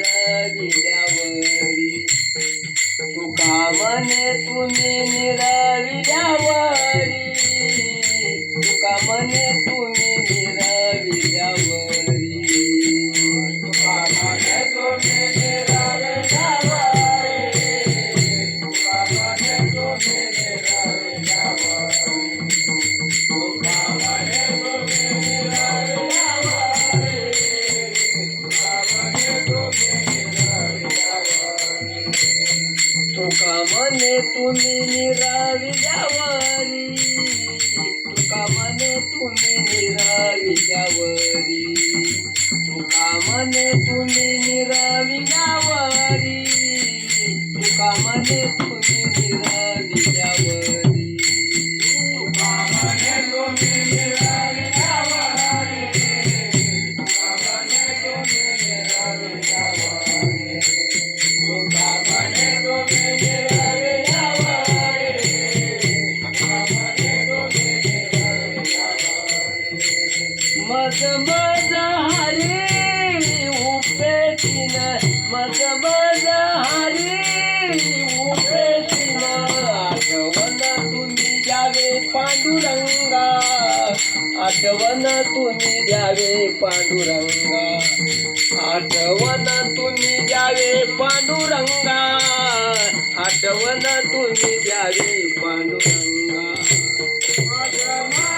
गेल्यावरी तुका म्हणे तुम्ही निरा तुम्ही निराळी जावरी तुका मन तुम्ही निराळी जावरी तुका मन तुम्ही निराळी जावरी तुका मन तुम्ही निराळी जावरी तुका मन तुम्ही मज मज हरी उपेतीन मज मज हरी उपेतीन आठवण तुम्ही द्यावे पांडुरंगा. आठवण तुम्ही द्यावे पांडुरंगा. आठवण तुम्ही द्यावे पांडुरंगा. आठवण तुम्ही द्यावे पांडुरंगा.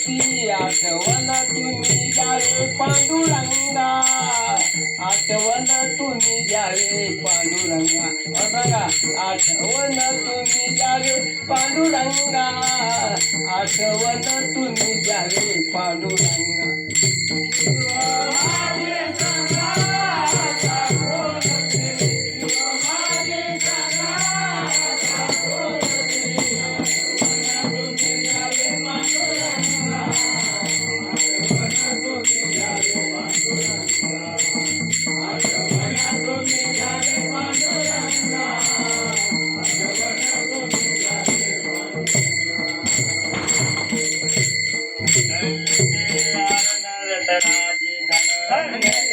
काकुलती आठवण तुम्ही द्यावे पांडुरंगा आठवण तुम्ही द्यावे पांडुरंगा बघा आठवण तुम्ही द्यावे पांडुरंगा आठवण तुम्ही द्यावे पांडुरंगा. Thank you.